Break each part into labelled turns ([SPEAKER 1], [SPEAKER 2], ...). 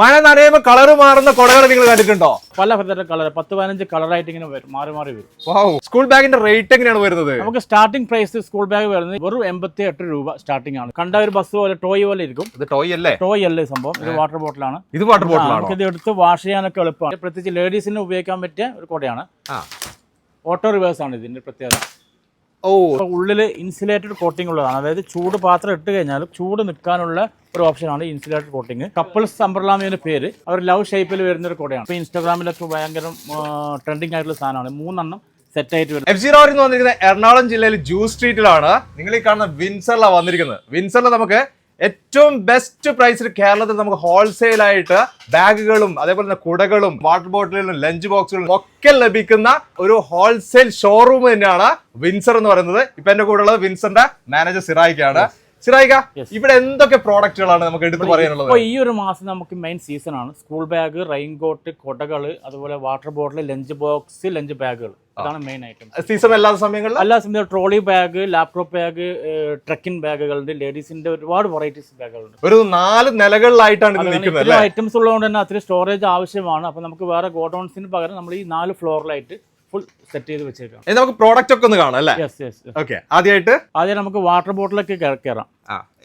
[SPEAKER 1] മഴ നനയുമ്പോ കളർ മാറുന്ന കൊടകൾ നിങ്ങൾ കണ്ടിട്ടുണ്ടോ?
[SPEAKER 2] പല തരം കളർ പത്ത് പതിനഞ്ച് കളറായിട്ട് ഇങ്ങനെ വരും മാറി മാറി വരും.
[SPEAKER 1] സ്കൂൾ ബാഗിന്റെ റേറ്റ് എങ്ങനെയാണ് വരുന്നത്?
[SPEAKER 2] നമുക്ക് സ്റ്റാർട്ടിംഗ് പ്രൈസ് സ്കൂൾ ബാഗ് വരുന്നത് വെറും എൺപത്തി എട്ട് രൂപ സ്റ്റാർട്ടിംഗ് ആണ്. കണ്ട ഒരു ബസ് പോലെ ടോയ് പോലെ ഇരിക്കും.
[SPEAKER 1] ഇത് ടോയ് അല്ലേ?
[SPEAKER 2] ടോയ് അല്ലേ സംഭവം? ഇത് വാട്ടർ ബോട്ടിലാണ്
[SPEAKER 1] ഇത് വാട്ടർ ബോട്ടിലാണ്
[SPEAKER 2] ഇത് എടുത്ത് വാഷ് ചെയ്യാനൊക്കെ എളുപ്പമാണ്. പ്രത്യേകിച്ച് ലേഡീസിന് ഉപയോഗിക്കാൻ പറ്റിയ ഒരു കൊടയാണ്. ഓട്ടോ റിവേഴ്സ് ആണ് ഇതിന്റെ പ്രത്യേകത.
[SPEAKER 1] ഓ.
[SPEAKER 2] ഉള്ളിൽ ഇൻസുലേറ്റഡ് കോട്ടിംഗ് ഉള്ളതാണ്. അതായത് ചൂട് പാത്രം ഇട്ട് കഴിഞ്ഞാൽ ചൂട് നിൽക്കാനുള്ള ഒരു ഓപ്ഷനാണ് ഇൻസുലേറ്റഡ് കോട്ടിംഗ് കപ്പിൾസ് അംബ്രലാമിയുടെ പേര് അവർ ലവ് ഷേപ്പിൽ വരുന്ന ഒരു കോടയാണ് ഇപ്പോൾ ഇൻസ്റ്റാഗ്രാമിലൊക്കെ ഭയങ്കര ട്രെൻഡിങ് ആയിട്ടുള്ള സാധനമാണ്. മൂന്നെണ്ണം സെറ്റ് ആയിട്ട് വരും
[SPEAKER 1] എഫ് സി എന്ന് വന്നിരിക്കുന്നത് എറണാകുളം ജില്ലയിൽ ജൂസ് സ്ട്രീറ്റിലാണ് നിങ്ങൾ ഈ കാണുന്ന വിൻസറിലാണ് വന്നിരിക്കുന്നത്. വിൻസറിൽ നമുക്ക് ഏറ്റവും ബെസ്റ്റ് പ്രൈസിൽ കേരളത്തിൽ നമുക്ക് ഹോൾസെയിൽ ആയിട്ട് ബാഗുകളും അതേപോലെ തന്നെ കുടകളും വാട്ടർ ബോട്ടിലുകളും ലഞ്ച് ബോക്സുകളും ഒക്കെ ലഭിക്കുന്ന ഒരു ഹോൾസെയിൽ ഷോറൂം തന്നെയാണ് വിൻസർ എന്ന് പറയുന്നത്. ഇപ്പൊ എന്റെ കൂടെ ഉള്ളത് വിൻസറിന്റെ മാനേജർ സിറായിക്കാണ്. സിറായിക്ക
[SPEAKER 2] Yes.
[SPEAKER 1] ഇവിടെ എന്തൊക്കെ പ്രോഡക്റ്റുകളാണ് നമുക്ക് എടുത്തു പറയാനുള്ളത്?
[SPEAKER 2] ഈ ഒരു മാസം നമുക്ക് മെയിൻ സീസൺ ആണ്. സ്കൂൾ ബാഗ് റെയിൻകോട്ട് കൊടകൾ അതുപോലെ water bottle lunch box lunch ബാഗുകൾ അതാണ് മെയിൻ ഐറ്റം
[SPEAKER 1] സീസൺ എല്ലാ സമയങ്ങളിലും?
[SPEAKER 2] എല്ലാ സമയത്തും trolley bag laptop bag trekking ബാഗുകളുണ്ട് ലേഡീസിന്റെ ഒരുപാട് വെറൈറ്റീസ് ബാഗുകളുണ്ട്
[SPEAKER 1] ഒരു നാല് നിലകളിലായിട്ടാണ്
[SPEAKER 2] ഐറ്റംസ് ഉള്ളതുകൊണ്ട് തന്നെ അത്ര സ്റ്റോറേജ് ആവശ്യമാണ്. അപ്പൊ നമുക്ക് വേറെ ഗോഡൌൺസിന് പകരം നമ്മൾ ഈ നാല് ഫ്ലോറിലായിട്ട് ഫുൾ സെറ്റ് ചെയ്ത് വെച്ചേക്കാം
[SPEAKER 1] നമുക്ക് പ്രോഡക്റ്റ് ഒക്കെ ഒന്ന് കാണാം അല്ലേ?
[SPEAKER 2] യെസ് യെസ്
[SPEAKER 1] ഓക്കെ ആദ്യമായിട്ട്
[SPEAKER 2] ആദ്യം നമുക്ക് വാട്ടർ ബോട്ടിലൊക്കെ കയറാം.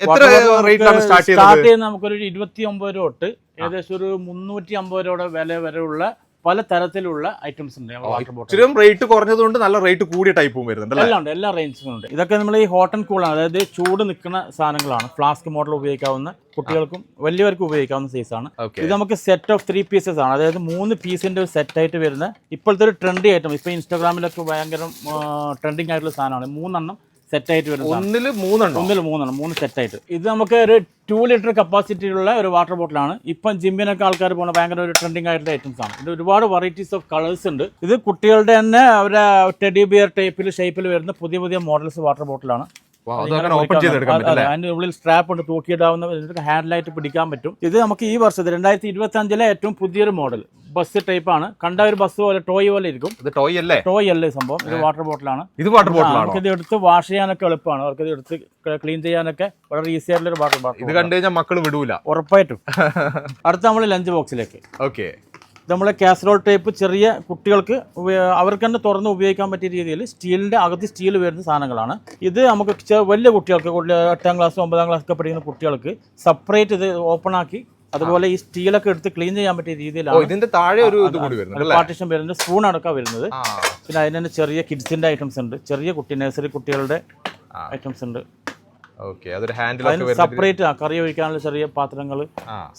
[SPEAKER 1] എത്ര റേറ്റിലാണ് സ്റ്റാർട്ട്
[SPEAKER 2] സ്റ്റാർട്ട്
[SPEAKER 1] ചെയ്യുന്നത്
[SPEAKER 2] ചെയ്യുന്ന നമുക്കൊരു ഇരുപത്തി ഒമ്പത് രൂപ തൊട്ട് ഏകദേശം ഒരു മുന്നൂറ്റി അമ്പത് രൂപയുടെ വില വരെയുള്ള പല തരത്തിലുള്ള ഐറ്റംസ് ഉണ്ട് വാട്ടർ ബോട്ടിൽ
[SPEAKER 1] കുറഞ്ഞത് റേറ്റ് കുറഞ്ഞതുകൊണ്ട് നല്ല റേറ്റ് കൂടിയ ടൈപ്പും വരുന്നുണ്ട്
[SPEAKER 2] എല്ലാം ഉണ്ട് എല്ലാ റേഞ്ചും ഉണ്ട്. ഇതൊക്കെ നമ്മൾ ഈ ഹോട്ട് ആൻഡ് കൂളാണ് അതായത് ചൂട് നിൽക്കുന്ന സാധനങ്ങളാണ്. ഫ്ലാസ്ക് മോഡൽ ഉപയോഗിക്കാവുന്ന കുട്ടികൾക്കും വലിയവർക്കും ഉപയോഗിക്കാവുന്ന സൈസാണ്
[SPEAKER 1] ആണ്.
[SPEAKER 2] ഇത് നമുക്ക് സെറ്റ് ഓഫ് ത്രീ പീസസ് ആണ്. അതായത് മൂന്ന് പീസിന്റെ ഒരു സെറ്റ് ആയിട്ട് വരുന്ന ഇപ്പോഴത്തെ ഒരു ട്രെൻഡി ഐറ്റം ഇപ്പൊ ഇൻസ്റ്റാഗ്രാമിലൊക്കെ ഭയങ്കര ട്രെൻഡിങ് ആയിട്ടുള്ള സാധനമാണ്. മൂന്നെണ്ണം സെറ്റ് വരുന്നത്
[SPEAKER 1] ഒന്നിൽ മൂന്നെണ്ണം?
[SPEAKER 2] ഒന്നിൽ മൂന്നെണ്ണം മൂന്ന് സെറ്റായിട്ട് ഇത് നമുക്ക് ഒരു ടു ലിറ്റർ കപ്പാസിറ്റി ഉള്ള ഒരു വാട്ടർ ബോട്ടിലാണ് ഇപ്പം ജിമ്മിനൊക്കെ ആൾക്കാർ പോകുന്ന ഭയങ്കര ഒരു ട്രെൻഡിങ് ആയിട്ടുള്ള ഐറ്റംസ് ആണ്. ഇത് ഒരുപാട് വെറൈറ്റീസ് ഓഫ് കളേഴ്സ് ഉണ്ട്. ഇത് കുട്ടികളുടെ തന്നെ അവരുടെ ടെഡി ബിയർ ടൈപ്പിൽ ഷേപ്പിൽ വരുന്ന പുതിയ പുതിയ മോഡൽസ് വാട്ടർ ബോട്ടിലാണ് അതിന്റെ ഉള്ളിൽ സ്ട്രാപ്പ് ഉണ്ട് തൂക്കിയിടാവുന്ന ഹാൻഡിലായിട്ട് പിടിക്കാൻ പറ്റും. ഇത് നമുക്ക് ഈ വർഷത്തെ രണ്ടായിരത്തി ഇരുപത്തി അഞ്ചിലെ ഏറ്റവും പുതിയൊരു മോഡൽ ബസ് ടൈപ്പ് ആണ്. കണ്ട ഒരു ബസ് പോലെ ടോയ് പോലെ ഇരിക്കും.
[SPEAKER 1] ഇത് ടോയ് അല്ലേ?
[SPEAKER 2] ടോയ് അല്ലേ സംഭവം? ഇത് വാട്ടർ ബോട്ടിലാണ്
[SPEAKER 1] ഇത് വാട്ടർ ബോട്ടിൽ
[SPEAKER 2] ആണ്? ഇത് എടുത്ത് വാഷ് ചെയ്യാനൊക്കെ എളുപ്പമാണ്. അവർക്ക് ഇത് എടുത്ത് ക്ലീൻ ചെയ്യാനൊക്കെ വളരെ ഈസി ആയിട്ടുള്ള ഒരു വാട്ടർ
[SPEAKER 1] ഇത്
[SPEAKER 2] ബോട്ടിൽ
[SPEAKER 1] കണ്ടു കഴിഞ്ഞാൽ മക്കൾ വിടൂല.
[SPEAKER 2] ഉറപ്പായിട്ടും. അടുത്ത നമ്മൾ ലഞ്ച് ബോക്സിലേക്ക്
[SPEAKER 1] ഓക്കെ
[SPEAKER 2] ഇത് നമ്മളെ കാസറോൾ ടൈപ്പ് ചെറിയ കുട്ടികൾക്ക് അവർക്ക് തന്നെ തുറന്ന് ഉപയോഗിക്കാൻ പറ്റിയ രീതിയിൽ സ്റ്റീലിന്റെ അകത്ത് സ്റ്റീൽ വരുന്ന സാധനങ്ങളാണ്. ഇത് നമുക്ക് വലിയ കുട്ടികൾക്ക് എട്ടാം ക്ലാസ് ഒമ്പതാം ക്ലാസ് ഒക്കെ പഠിക്കുന്ന കുട്ടികൾക്ക് സെപ്പറേറ്റ് ഇത് ഓപ്പൺ ആക്കി അതുപോലെ ഈ സ്റ്റീലൊക്കെ എടുത്ത് ക്ലീൻ ചെയ്യാൻ പറ്റിയ രീതിയിലാണ്
[SPEAKER 1] ഇതിന്റെ താഴെ ഒരു
[SPEAKER 2] പാർട്ടിഷൻ വരുന്നത് സ്പൂൺ അടക്കം വരുന്നത്. പിന്നെ അതിന് തന്നെ ചെറിയ കിഡ്സിന്റെ ഐറ്റംസ് ഉണ്ട്. ചെറിയ കുട്ടി നഴ്സറി കുട്ടികളുടെ ഐറ്റംസ് ഉണ്ട്. സെപ്പറേറ്റ് കറി ഒഴിക്കാനുള്ള ചെറിയ പാത്രങ്ങൾ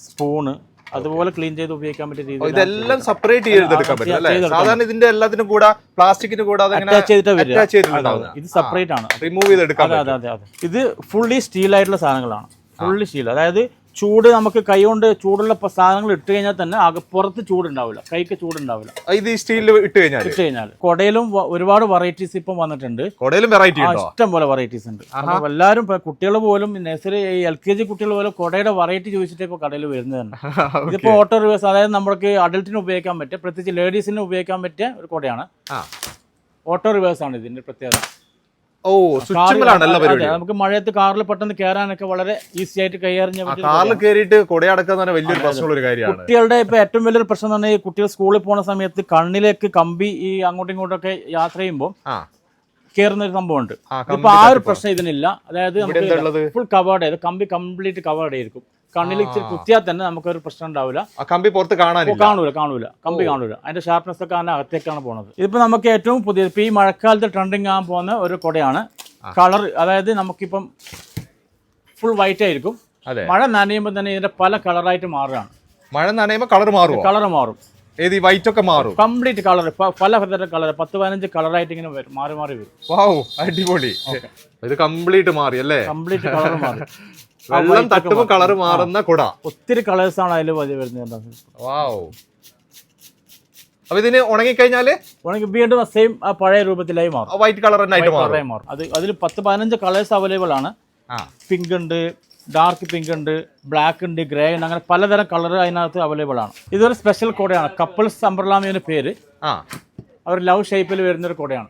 [SPEAKER 2] സ്പൂണ് അതുപോലെ ക്ലീൻ ചെയ്ത് ഉപയോഗിക്കാൻ പറ്റിയ
[SPEAKER 1] രീതി
[SPEAKER 2] രീതിയിൽ
[SPEAKER 1] ഇതെല്ലാം സെപ്പറേറ്റ് ചെയ്തെടുക്കാൻ പറ്റും അല്ലേ? സാധാരണ ഇതിന്റെ എല്ലാത്തിനും കൂടെ പ്ലാസ്റ്റിക്കിന് കൂടെ അതങ്ങനെ
[SPEAKER 2] അറ്റാച്ച് ചെയ്തിട്ട് വരിക.
[SPEAKER 1] attach ചെയ്തിട്ടുണ്ടാവുക.
[SPEAKER 2] അതെ, അതെ. ഇത് സെപ്പറേറ്റ് ആണ്.
[SPEAKER 1] റിമൂവ് ചെയ്തെടുക്കാൻ
[SPEAKER 2] അതെ അതെ അതെ ഇത് ഫുള്ളി സ്റ്റീൽ ആയിട്ടുള്ള സാധനങ്ങളാണ്. ഫുള്ളി സ്റ്റീൽ അതായത് ചൂട് നമുക്ക് കൈ കൊണ്ട് ചൂടുള്ള സാധനങ്ങൾ ഇട്ട് കഴിഞ്ഞാൽ തന്നെ പുറത്ത് ചൂടുണ്ടാവില്ല. കൈക്ക് ചൂടുണ്ടാവില്ല.
[SPEAKER 1] ഇത് ഈ സ്റ്റീലിൽ ഇട്ട് കഴിഞ്ഞാൽ
[SPEAKER 2] ഇട്ട് കഴിഞ്ഞാൽ കൊടയിലും ഒരുപാട് വെറൈറ്റീസ് ഇപ്പം വന്നിട്ടുണ്ട്.
[SPEAKER 1] കൊടയിലും വെറൈറ്റി
[SPEAKER 2] ഇഷ്ടം പോലെ വെറൈറ്റീസ് ഉണ്ട്. എല്ലാവരും കുട്ടികൾ പോലും നഴ്സറി എൽ കെ ജി കുട്ടികൾ പോലും കൊടയുടെ വെറൈറ്റി ചോദിച്ചിട്ട് ഇപ്പോൾ കടയിൽ വരുന്നതാണ്. ഇതിപ്പോ ഇതിപ്പോൾ ഓട്ടോ റിവേഴ്സ് അതായത് നമുക്ക് അഡൽട്ടിന് ഉപയോഗിക്കാൻ പറ്റിയ പ്രത്യേകിച്ച് ലേഡീസിന് ഉപയോഗിക്കാൻ പറ്റിയ ഒരു കൊടയാണ്. ഓട്ടോ റിവേഴ്സ് ആണ് ഇതിന്റെ പ്രത്യേകത.
[SPEAKER 1] ഓ
[SPEAKER 2] നമുക്ക് മഴയത്ത് കാറിൽ പെട്ടെന്ന് കയറാനൊക്കെ വളരെ ഈസി ആയിട്ട് കൈയറിഞ്ഞ
[SPEAKER 1] ആ കാറിൽ കയറിയിട്ട് കൊടയടക്കാൻ തന്നെ വലിയൊരു പ്രശ്നമുള്ള ഒരു കാര്യമാണ്.
[SPEAKER 2] കുട്ടികളുടെ ഇപ്പൊ ഏറ്റവും വലിയൊരു പ്രശ്നം എന്ന് പറഞ്ഞാൽ കുട്ടികൾ സ്കൂളിൽ പോകുന്ന സമയത്ത് കണ്ണിലേക്ക് കമ്പി ഈ അങ്ങോട്ടും ഇങ്ങോട്ടും ഒക്കെ യാത്ര ചെയ്യുമ്പോൾ കയറുന്ന ഒരു സംഭവമുണ്ട്.
[SPEAKER 1] ഉണ്ട്
[SPEAKER 2] ഇപ്പൊ ആ ഒരു പ്രശ്നം ഇതിനില്ല. അതായത്
[SPEAKER 1] നമുക്ക്
[SPEAKER 2] ഫുൾ കവേർഡ് ചെയ്ത് കമ്പി കംപ്ലീറ്റ് കവേർഡ് ആയിരിക്കും. കണ്ണിൽ ഇച്ചിരി കുത്തിയാൽ തന്നെ നമുക്കൊരു പ്രശ്നം ഉണ്ടാവില്ല.
[SPEAKER 1] ആ കമ്പി പുറത്ത് കാണാനില്ല.
[SPEAKER 2] കാണൂല കാണൂല. കമ്പി കാണൂല. അതിന്റെ ഷാർപ്നെസ് ഒക്കെ അതിന്റെ അകത്തേക്കാണ് പോണത്. ഇതിപ്പോ നമുക്ക് ഏറ്റവും പുതിയ ഇപ്പൊ ഈ മഴക്കാലത്ത് ട്രെൻഡിങ് ആകാൻ പോകുന്ന ഒരു കൊടയാണ് കളർ അതായത് നമുക്കിപ്പം ഫുൾ വൈറ്റ് ആയിരിക്കും. മഴ നനയുമ്പോൾ തന്നെ ഇതിന്റെ പല കളറായിട്ട് മാറുകയാണ്.
[SPEAKER 1] മഴ നനയുമ്പോ കളർ മാറും
[SPEAKER 2] കളർ മാറും.
[SPEAKER 1] ഏത് വൈറ്റ് ഒക്കെ മാറും?
[SPEAKER 2] കംപ്ലീറ്റ് കളർ പല തരം കളർ പത്ത് പതിനഞ്ച് കളറായിട്ട് ഇങ്ങനെ വരും. മാറി മാറി വരും.
[SPEAKER 1] വാവ് അടിപൊളി. ഇത് കംപ്ലീറ്റ് മാറി അല്ലേ?
[SPEAKER 2] കംപ്ലീറ്റ് കളർ മാറും.
[SPEAKER 1] വെള്ളം തട്ടുമ്പോ കളർ മാറുന്ന കുട.
[SPEAKER 2] ഒത്തിരി കളേഴ്സ് ആണ് അതിൽ വരുന്നത്
[SPEAKER 1] വാവ്. അപ്പൊ ഇതിന് ഉണങ്ങിക്കഴിഞ്ഞാൽ?
[SPEAKER 2] ഉണങ്ങി വീണ്ടും സെയിം ആ പഴയ രൂപത്തിലായി മാറും.
[SPEAKER 1] വൈറ്റ് കളർ തന്നെ ആയിട്ട് മാറും.
[SPEAKER 2] അത് അതിൽ പത്ത് പതിനഞ്ച് കളേഴ്സ് അവൈലബിൾ ആണ്. പിങ്ക് ഉണ്ട് ഡാർക്ക് പിങ്ക് ഉണ്ട് ബ്ലാക്ക് ഉണ്ട് ഗ്രേ ഉണ്ട് അങ്ങനെ പലതരം കളർ അതിനകത്ത് അവൈലബിൾ ആണ്. ഇതൊരു സ്പെഷ്യൽ കോടയാണ്. കപ്പിൾസ് അംബ്രലാമിയുടെ പേര്.
[SPEAKER 1] ആ.
[SPEAKER 2] അവർ ലവ് ഷേപ്പിൽ വരുന്ന ഒരു കൊടയാണ്.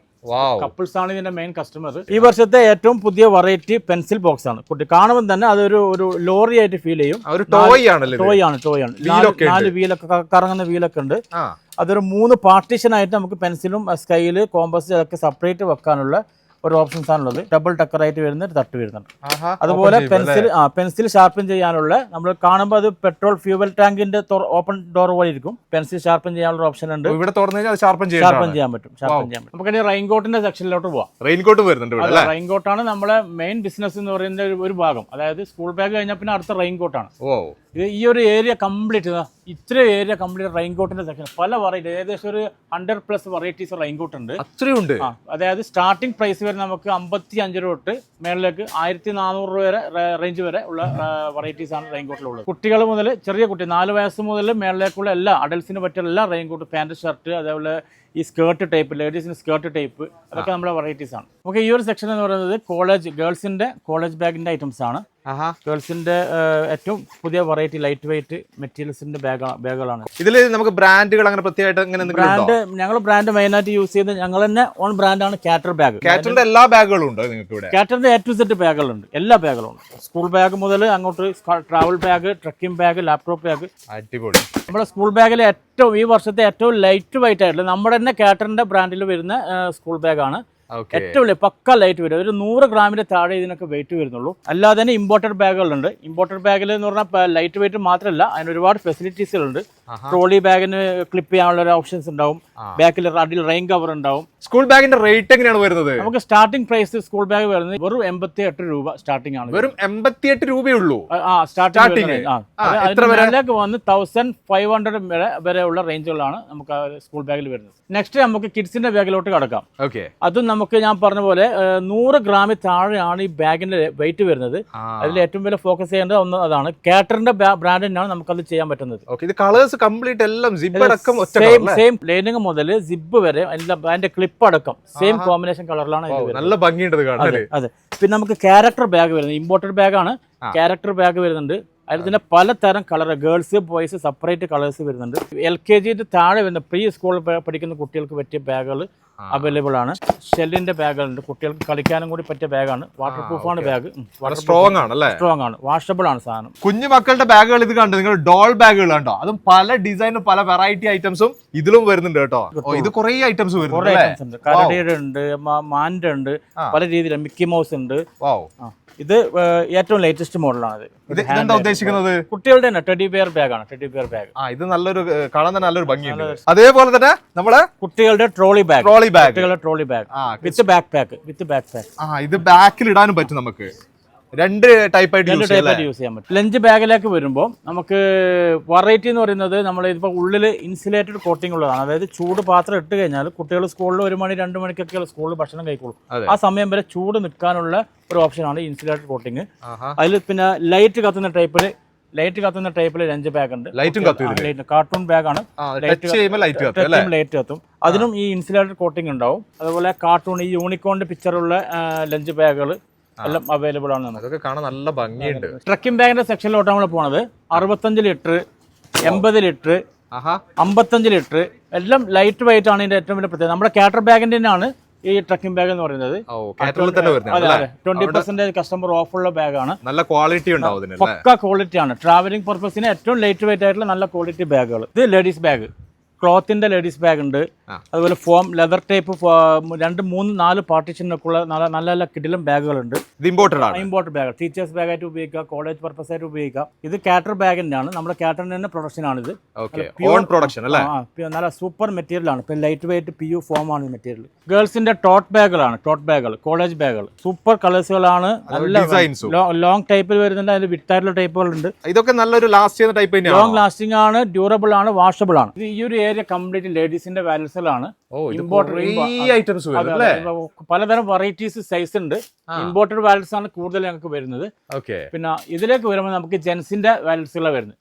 [SPEAKER 2] കപ്പിൾസ് ആണ് ഇതിന്റെ മെയിൻ കസ്റ്റമർ ഈ വർഷത്തെ ഏറ്റവും പുതിയ വെറൈറ്റി പെൻസിൽ ബോക്സ് ആണ്. കുട്ടി കാണുമ്പോൾ തന്നെ അതൊരു ഒരു ലോറി ആയിട്ട് ഫീൽ ചെയ്യും.
[SPEAKER 1] ടോയ് ആണല്ലേ
[SPEAKER 2] ടോയ് ആണ് ടോയ് ആണ്. നാല് വീലൊക്കെ കറങ്ങുന്ന വീലൊക്കെ ഉണ്ട്. അതൊരു മൂന്ന് പാർട്ടീഷൻ ആയിട്ട് നമുക്ക് പെൻസിലും സ്കൈൽ കോമ്പസ് അതൊക്കെ സെപ്പറേറ്റ് വെക്കാനുള്ള ഒരു ഓപ്ഷൻസ് ആണുള്ളത് ഡബിൾ ടക്കറായിട്ട് വരുന്ന ഒരു തട്ട് വരുന്നുണ്ട്. അതുപോലെ പെൻസിൽ ആ പെൻസിൽ ഷാർപ്പൻ ചെയ്യാനുള്ള നമ്മൾ കാണുമ്പോൾ അത് പെട്രോൾ ഫ്യൂവൽ ടാങ്കിന്റെ ഓപ്പൺ ഡോർ പോലെ ഇരിക്കും. പെൻസിൽ ഷാർപ്പൻ ചെയ്യാനുള്ള ഓപ്ഷൻ ഉണ്ട്?
[SPEAKER 1] ഇവിടെ തുറന്നു കഴിഞ്ഞാൽ അത് ഷാർപ്പൻ
[SPEAKER 2] ഷാർപ്പൻ
[SPEAKER 1] ചെയ്യാൻ
[SPEAKER 2] ചെയ്യാൻ പറ്റും ഷാർപ്പൻ ചെയ്യാൻ പറ്റും. നമുക്ക് റെയിൻകോട്ടിന്റെ സെക്ഷനിലോട്ട് പോവാം.
[SPEAKER 1] റെയിൻകോട്ട് വരുന്നുണ്ട്
[SPEAKER 2] റെയിൻകോട്ടാണ് നമ്മളെ മെയിൻ ബിസിനസ് എന്ന് പറയുന്ന ഒരു- ഭാഗം. അതായത് സ്കൂൾ ബാഗ് കഴിഞ്ഞാൽ പിന്നെ അടുത്ത റെയിൻകോട്ടാണ് ഇത് ഈ ഒരു ഏരിയ കംപ്ലീറ്റ് ഇത്ര ഏരിയ കംപ്ലീറ്റ് റെയിൻകോട്ടിന്റെ സെക്ഷൻ പല വെറൈറ്റി ഏകദേശം ഒരു ഹൺഡ്രഡ് പ്ലസ് വെറൈറ്റീസ് റെയിൻകോട്ട് ഉണ്ട്.
[SPEAKER 1] അത്രയുണ്ട്.
[SPEAKER 2] അതായത് സ്റ്റാർട്ടിംഗ് പ്രൈസ് വരെ നമുക്ക് അമ്പത്തി അഞ്ച് രൂപ തൊട്ട് മേളിലേക്ക് ആയിരത്തി നാനൂറ് രൂപ വരെ റേഞ്ച് വരെ ഉള്ള വെറൈറ്റീസ് ആണ് റെയിൻകോട്ടിലുള്ളത് കുട്ടികൾ മുതൽ ചെറിയ കുട്ടി നാല് വയസ്സ് മുതൽ മേളിലേക്കുള്ള എല്ലാ അഡൽസിന് പറ്റിയ എല്ലാ റെയിൻകോട്ട് പാന്റ് ഷർട്ട് അതേപോലെ ഈ സ്കേർട്ട് ടൈപ്പ് ലേഡീസിന് സ്കേർട്ട് ടൈപ്പ് അതൊക്കെ നമ്മുടെ വെറൈറ്റീസ് ആണ്. ഓക്കെ ഈ ഒരു സെക്ഷൻ എന്ന് പറയുന്നത് കോളേജ് ഗേൾസിന്റെ കോളേജ് ബാഗിന്റെ ഐറ്റംസ് ആണ്. ഗേൾസിന്റെ ഏറ്റവും പുതിയ വെറൈറ്റി ലൈറ്റ് വെയിറ്റ് മെറ്റീരിയൽസിന്റെ ബാഗ് ബാഗുകളാണ്
[SPEAKER 1] ഇതിൽ നമുക്ക് ബ്രാൻഡുകൾ അങ്ങനെ പ്രത്യേകമായിട്ട് അങ്ങനെ
[SPEAKER 2] ബ്രാൻഡ് ഞങ്ങൾ ബ്രാൻഡ് മെയിനായിട്ട് യൂസ് ചെയ്യുന്നത് ഞങ്ങൾ തന്നെ ഓൺ ബ്രാൻഡാണ് കാറ്റർ ബാഗ്
[SPEAKER 1] കാറ്ററിന്റെ എല്ലാ ബാഗുകളും ഉണ്ട് നിങ്ങൾക്ക് ഇവിടെ?
[SPEAKER 2] കാറ്ററിന്റെ എ ടു സെറ്റ് ബാഗുകളുണ്ട് എല്ലാ ബാഗുകളും ഉണ്ട്. സ്കൂൾ ബാഗ് മുതൽ അങ്ങോട്ട് travel bag trekking bag laptop bag
[SPEAKER 1] അടിപൊളി.
[SPEAKER 2] നമ്മുടെ സ്കൂൾ ബാഗിൽ ഏറ്റവും ഈ വർഷത്തെ ഏറ്റവും ലൈറ്റ് വെയിറ്റ് ആയിട്ടുള്ള നമ്മുടെ തന്നെ കാറ്ററിന്റെ ബ്രാൻഡിൽ വരുന്ന സ്കൂൾ ബാഗാണ് ഏറ്റവും വലിയ പക്ക ലൈറ്റ് വരും ഒരു നൂറ് ഗ്രാമിന്റെ താഴെ ഇതിനൊക്കെ വെയിറ്റ് വരുന്നുള്ളൂ. അല്ലാതെ തന്നെ ഇമ്പോർട്ടഡ് ബാഗുകളുണ്ട് ഇമ്പോർട്ടഡ് ബാഗിൽ എന്ന് പറഞ്ഞാൽ ലൈറ്റ് വെയിറ്റ് മാത്രമല്ല അതിന് ഒരുപാട് ഫെസിലിറ്റീസുകളുണ്ട് ട്രോളി ബാഗിന് ക്ലിപ്പ് ചെയ്യാനുള്ള ഒരു ഓപ്ഷൻസ് ഉണ്ടാവും. ബാക്കിൽ അടിയിൽ റെയിൻ കവർ ഉണ്ടാവും.
[SPEAKER 1] സ്കൂൾ ബാഗിന്റെ റേറ്റ് എങ്ങനെയാണ് വരുന്നത്?
[SPEAKER 2] നമുക്ക് സ്റ്റാർട്ടിംഗ് പ്രൈസ് സ്കൂൾ ബാഗ് വരുന്നത് വെറും എൺപത്തി എട്ട് രൂപ സ്റ്റാർട്ടിംഗ് ആണ്
[SPEAKER 1] വെറും എൺപത്തി എട്ട് രൂപയുള്ളൂ
[SPEAKER 2] ആ സ്റ്റാർട്ടിംഗ്? അതിലേക്ക് വന്ന് തൗസൻഡ് ഫൈവ് ഹൺഡ്രഡ് വരെ വരെയുള്ള റേഞ്ചുകളാണ് നമുക്ക് സ്കൂൾ ബാഗിൽ വരുന്നത്. നെക്സ്റ്റ് നമുക്ക് കിഡ്സിന്റെ ബാഗിലോട്ട് കടക്കാം.
[SPEAKER 1] ഓക്കെ
[SPEAKER 2] അതും നമുക്ക് ഞാൻ പറഞ്ഞ പോലെ നൂറ് ഗ്രാമിൽ താഴെയാണ് ഈ ബാഗിന്റെ വെയിറ്റ് വരുന്നത്. അതിൽ ഏറ്റവും വലിയ ഫോക്കസ് ചെയ്യേണ്ടത് ഒന്ന് അതാണ്. കാറ്ററിന്റെ ബ്രാൻഡ് തന്നെയാണ് നമുക്കത് ചെയ്യാൻ പറ്റുന്നത്.
[SPEAKER 1] ഓക്കെ ഇത് കളേഴ്സ് കംപ്ലീറ്റ് എല്ലാം സിബ് അടക്കം ഒറ്റ
[SPEAKER 2] സെയിം ലൈനിങ് മുതൽ സിബ് വരെ എല്ലാം അതിന്റെ ക്ലിപ്പ് അടക്കം സെയിം കോമ്പിനേഷൻ കളറിലാണ്
[SPEAKER 1] നല്ല ഭംഗിയുണ്ട് കാണാൻ
[SPEAKER 2] അതെ അതെ. പിന്നെ നമുക്ക് ക്യാരക്ടർ ബാഗ് വരുന്നത്. ഇമ്പോർട്ടഡ് ബാഗാണ് ക്യാരക്ടർ ബാഗ് വരുന്നുണ്ട്. അതിൽ തന്നെ പലതരം colour girls boys separate colours വരുന്നുണ്ട്. എൽ കെ ജിന്റെ താഴെ വരുന്ന പ്രീ സ്കൂളിൽ പഠിക്കുന്ന കുട്ടികൾക്ക് പറ്റിയ ബാഗുകൾ അവൈലബിൾ ആണ്. ഷെല്ലിന്റെ ബാഗുകളുണ്ട് കുട്ടികൾക്ക് കളിക്കാനും കൂടി പറ്റിയ ബാഗാണ് വാട്ടർ പ്രൂഫ് ആണ് ബാഗ്
[SPEAKER 1] സ്ട്രോങ് ആണ്. അല്ലേ
[SPEAKER 2] സ്ട്രോങ് ആണ്. വാഷബിൾ ആണ് സാധനം.
[SPEAKER 1] കുഞ്ഞു മക്കളുടെ ബാഗുകൾ ഇത് കണ്ടു നിങ്ങൾ ഡോൾ ബാഗുകൾ കണ്ടോ? അതും പല ഡിസൈനും പല വെറൈറ്റി ഐറ്റംസും ഇതിലും വരുന്നുണ്ട് കേട്ടോ. ഇത് കുറെ ഐറ്റംസ്
[SPEAKER 2] കുറെ
[SPEAKER 1] വരുന്നുണ്ട്
[SPEAKER 2] മാൻഡ് ഉണ്ട്. കരടിയുടെ ഉണ്ട് മ- മാന്റെ ഉണ്ട് പല രീതിയിലും മിക്കി മൗസ് ഉണ്ട്. ആ. ഇത് ഏറ്റവും ലേറ്റസ്റ്റ് മോഡലാണ്
[SPEAKER 1] ഇത്. ഇതെന്താ ഉദ്ദേശിക്കുന്നത്?
[SPEAKER 2] കുട്ടികളുടെ തന്നെ ടെഡി ബിയർ ബാഗാണ് ടെഡി ബിയർ ബാഗ്
[SPEAKER 1] ആ ഇത് നല്ലൊരു കാണാൻ തന്നെ നല്ലൊരു ഭംഗിയുണ്ട്. അതേപോലെ തന്നെ നമ്മളെ
[SPEAKER 2] കുട്ടികളുടെ ട്രോളി ബാഗ്
[SPEAKER 1] ട്രോളി ബാഗ്
[SPEAKER 2] കുട്ടികളുടെ ട്രോളി ബാഗ്
[SPEAKER 1] ആ
[SPEAKER 2] with backpack with backpack
[SPEAKER 1] ആ ഇത് ബാക്കിൽ ഇടാനും പറ്റും നമുക്ക്. രണ്ട് ടൈപ്പ് ആയിട്ട്
[SPEAKER 2] രണ്ട്
[SPEAKER 1] യൂസ് ചെയ്യാം
[SPEAKER 2] ടൈപ്പായിട്ട് യൂസ് ചെയ്യാൻ പറ്റും. ലഞ്ച് ബാഗിലേക്ക് വരുമ്പോൾ നമുക്ക് വെറൈറ്റി എന്ന് പറയുന്നത് നമ്മൾ ഇപ്പോൾ ഉള്ളിൽ ഇൻസുലേറ്റഡ് കോട്ടിംഗ് ഉള്ളതാണ്. അതായത് ചൂട് പാത്രം ഇട്ട് കഴിഞ്ഞാൽ കുട്ടികൾ സ്കൂളിൽ ഒരു മണി രണ്ട് മണിക്കൊക്കെ സ്കൂളിൽ ഭക്ഷണം കഴിക്കുള്ളൂ. ആ സമയം വരെ ചൂട് നിൽക്കാനുള്ള ഒരു ഓപ്ഷനാണ് ഇൻസുലേറ്റഡ്
[SPEAKER 1] കോട്ടിംഗ്.
[SPEAKER 2] അതിൽ പിന്നെ ലൈറ്റ് കത്തുന്ന ടൈപ്പിൽ ലൈറ്റ് കത്തുന്ന ടൈപ്പിൽ ലഞ്ച് ബാഗ് ഉണ്ട്.
[SPEAKER 1] ലൈറ്റും?
[SPEAKER 2] ലൈറ്റ് കാർട്ടൂൺ ബാഗാണ്
[SPEAKER 1] ലൈറ്റ് കത്തും
[SPEAKER 2] അതിനും ഈ ഇൻസുലേറ്റഡ് കോട്ടിംഗ് ഉണ്ടാവും. അതുപോലെ കാർട്ടൂൺ ഈ യൂണിക്കോണിന്റെ പിക്ചറുള്ള ലഞ്ച് ബാഗുകൾ എല്ലാം അവൈലബിൾ ആണ്. നമുക്ക്
[SPEAKER 1] അതൊക്കെ കാണാൻ നല്ല ഭംഗിയുണ്ട്.
[SPEAKER 2] ട്രക്കിംഗ് ബാഗിന്റെ സെക്ഷനിലോട്ടാണ് നമ്മൾ പോണത്. അറുപത്തഞ്ച് ലിറ്റർ എൺപത് ലിറ്റർ അമ്പത്തഞ്ച് ലിറ്റർ എല്ലാം ലൈറ്റ് വെയിറ്റ് ആണ് ഇതിന്റെ ഏറ്റവും വലിയ പ്രത്യേകത. നമ്മുടെ കാറ്റർ ബാഗിന്റെ തന്നെയാണ് ഈ ട്രക്കിംഗ് ബാഗ് എന്ന് പറയുന്നത്. ട്വന്റി പെർസെന്റേജ് കസ്റ്റമർ ഓഫ് ഉള്ള ബാഗാണ്
[SPEAKER 1] നല്ല ക്വാളിറ്റി ഉണ്ടാവും
[SPEAKER 2] പക്ക ക്വാളിറ്റി ആണ്. ട്രാവലിംഗ് പർപ്പസിന് ഏറ്റവും ലൈറ്റ് വെയിറ്റ് ആയിട്ടുള്ള നല്ല ക്വാളിറ്റി ബാഗുകൾ ഇത് ലേഡീസ് ബാഗ് ക്ലോത്തിന്റെ ലേഡീസ് ബാഗ് ഉണ്ട് അതുപോലെ ഫോം ലെതർ ടൈപ്പ് രണ്ട് മൂന്ന് നാല് പാർട്ടീഷനൊക്കെ ഉള്ള നല്ല നല്ല നല്ല കിടിലും ബാഗുകളുണ്ട്.
[SPEAKER 1] ഇത് ഇമ്പോർട്ടഡ് ആണ്.
[SPEAKER 2] ഇമ്പോർട്ടഡ് ബാഗ് ടീച്ചേഴ്സ് ബാഗായിട്ട് ഉപയോഗിക്കാം കോളേജ് പർപ്പസ് ആയിട്ട് ഉപയോഗിക്കാം. ഇത് കാറ്റർ ബാഗ് ആണ് നമ്മുടെ കാറ്ററിന് തന്നെ പ്രൊഡക്ഷൻ ആണ്
[SPEAKER 1] ഇത്. പ്രൊഡക്ഷൻ അല്ലേ?
[SPEAKER 2] നല്ല സൂപ്പർ മെറ്റീരിയൽ ആണ്. ഇപ്പം light weight P U foam ആണ് മെറ്റീരിയൽ ഗേൾസിന്റെ ടോട്ട് ബാഗുകളാണ് ടോട്ട് ബാഗുകൾ കോളേജ് ബാഗുകൾ സൂപ്പർ കളേഴ്സുകളാണ് നല്ല. ലോങ് ടൈപ്പിൽ വരുന്നുണ്ട്. അതിൽ വിത്തായിട്ടുള്ള ടൈപ്പുകളുണ്ട്
[SPEAKER 1] ഇതൊക്കെ നല്ലൊരു ലാസ്റ്റ് ചെയ്യുന്ന ടൈപ്പ്
[SPEAKER 2] ലോങ് ലാസ്റ്റിംഗ് ആണ് ഡ്യൂറബിൾ ആണ് വാഷബിൾ ആണ്. ഈ ഒരു ഏരിയ കംപ്ലീറ്റ് ലേഡീസിന്റെ പാലൻസുകളാണ്
[SPEAKER 1] ഇമ്പോർട്ടഡ് ഇത്.
[SPEAKER 2] പലതരം വെറൈറ്റീസ് സൈസ് ഉണ്ട്. ഇമ്പോർട്ടഡ് വാലൻസ് ആണ് കൂടുതൽ ഞങ്ങൾക്ക് വരുന്നത്. പിന്നെ ഇതിലേക്ക് വരുമ്പോൾ നമുക്ക് ജെൻസിന്റെ വാലൻസുകളാണ് വരുന്നത്.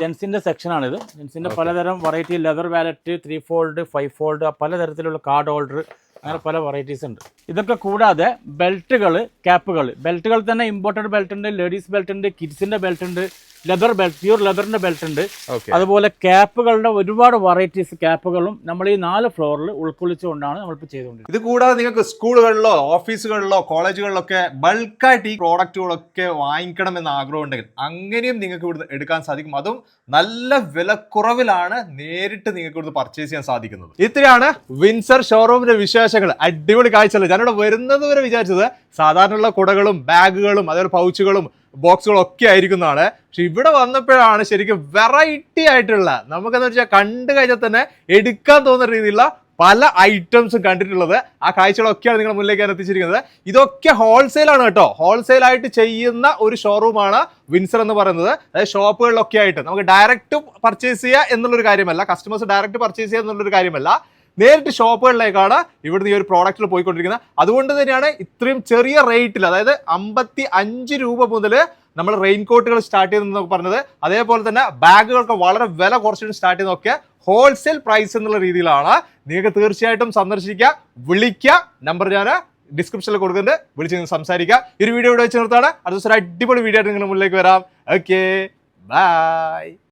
[SPEAKER 2] ജെൻസിന്റെ സെക്ഷൻ ആണിത് ജെൻസിന്റെ പലതരം variety leather wallet three fold five fold പലതരത്തിലുള്ള കാർഡ് ഹോൾഡർ അങ്ങനെ പല വെറൈറ്റീസ് ഉണ്ട്. ഇതൊക്കെ കൂടാതെ ബെൽറ്റുകൾ ക്യാപ്പുകൾ ബെൽറ്റുകൾ തന്നെ ഇമ്പോർട്ടഡ് ബെൽറ്റ് ഉണ്ട് ലേഡീസ് ബെൽറ്റ് ഉണ്ട് കിഡ്സിന്റെ ബെൽറ്റ് ഉണ്ട് ലെതർ ബെൽറ്റ് പ്യൂർ ലെതറിന്റെ ബെൽറ്റ് ഉണ്ട്. അതുപോലെ ക്യാപ്പുകളുടെ ഒരുപാട് വെറൈറ്റീസ് ക്യാപ്പുകളും നമ്മൾ ഈ നാല് ഫ്ലോറിൽ ഉൾക്കൊള്ളിച്ചുകൊണ്ടാണ് നമ്മളിപ്പോൾ ചെയ്തുകൊണ്ടിരിക്കുന്നത്.
[SPEAKER 1] ഇത് കൂടാതെ നിങ്ങൾക്ക് സ്കൂളുകളിലോ ഓഫീസുകളിലോ കോളേജുകളിലൊക്കെ ബൾക്കായിട്ട് ഈ പ്രോഡക്റ്റുകളൊക്കെ വാങ്ങിക്കണം എന്ന ആഗ്രഹം ഉണ്ടെങ്കിൽ അങ്ങനെയും നിങ്ങൾക്ക് ഇവിടുന്ന് എടുക്കാൻ സാധിക്കും. അതും നല്ല വിലക്കുറവിലാണ് നേരിട്ട് നിങ്ങൾക്ക് ഇവിടുന്ന് പർച്ചേസ് ചെയ്യാൻ സാധിക്കുന്നത്. ഇത്രയാണ് വിൻസർ ഷോറൂമിന്റെ വിശേഷങ്ങൾ. അടിപൊളി കാഴ്ചകൾ ഞാനിവിടെ വരുന്നത് വരെ വിചാരിച്ചത് സാധാരണയുള്ള കുടകളും ബാഗുകളും അതേപോലെ പൗച്ചുകളും ബോക്സുകളും ഒക്കെ ആയിരിക്കുന്നതാണ് പക്ഷെ ഇവിടെ വന്നപ്പോഴാണ് ശരിക്കും വെറൈറ്റി ആയിട്ടുള്ള നമുക്കെന്ന് വെച്ചാൽ കണ്ടു കഴിഞ്ഞാൽ തന്നെ എടുക്കാൻ തോന്നുന്ന രീതിയിലുള്ള പല ഐറ്റംസും കണ്ടിട്ടുള്ളത്. ആ കാഴ്ചകളൊക്കെയാണ് നിങ്ങൾ മുന്നിലേക്ക് ഞാൻ എത്തിച്ചിരിക്കുന്നത്. ഇതൊക്കെ ഹോൾസെയിലാണ് കേട്ടോ. ഹോൾസെയിലായിട്ട് ചെയ്യുന്ന ഒരു ഷോറൂമാണ് വിൻസർ എന്ന് പറയുന്നത്. അതായത് ഷോപ്പുകളിലൊക്കെ ആയിട്ട്. നമുക്ക് ഡയറക്റ്റ് പർച്ചേസ് ചെയ്യുക എന്നുള്ളൊരു കാര്യമല്ല. കസ്റ്റമേഴ്സ് ഡയറക്റ്റ് പർച്ചേസ് ചെയ്യുക എന്നുള്ളൊരു കാര്യമല്ല. നേരിട്ട് ഷോപ്പുകളിലേക്കാണ് ഇവിടുന്ന് ഈ ഒരു പ്രോഡക്റ്റിൽ പോയിക്കൊണ്ടിരിക്കുന്നത്. അതുകൊണ്ട് തന്നെയാണ് ഇത്രയും ചെറിയ റേറ്റിൽ അതായത് അമ്പത്തി അഞ്ച് രൂപ മുതൽ നമ്മൾ റെയിൻകോട്ടുകൾ സ്റ്റാർട്ട് ചെയ്തെന്നൊക്കെ പറഞ്ഞത്. അതേപോലെ തന്നെ ബാഗുകൾക്ക് വളരെ വില കുറച്ചിട്ട് സ്റ്റാർട്ട് ചെയ്യുന്നതൊക്കെ ഹോൾസെയിൽ പ്രൈസ് എന്നുള്ള രീതിയിലാണ്. നിങ്ങൾക്ക് തീർച്ചയായിട്ടും സന്ദർശിക്കുക വിളിക്കുക. നമ്പർ ഞാൻ ഡിസ്ക്രിപ്ഷനിൽ കൊടുക്കുന്നുണ്ട്. വിളിച്ച് നിങ്ങൾ സംസാരിക്കുക. ഒരു വീഡിയോ ഇവിടെ വെച്ച് നിർത്താണ് അടുത്ത ദിവസം അടിപൊളി വീഡിയോ ആയിട്ട് നിങ്ങളുടെ മുന്നിലേക്ക് വരാം. Okay bye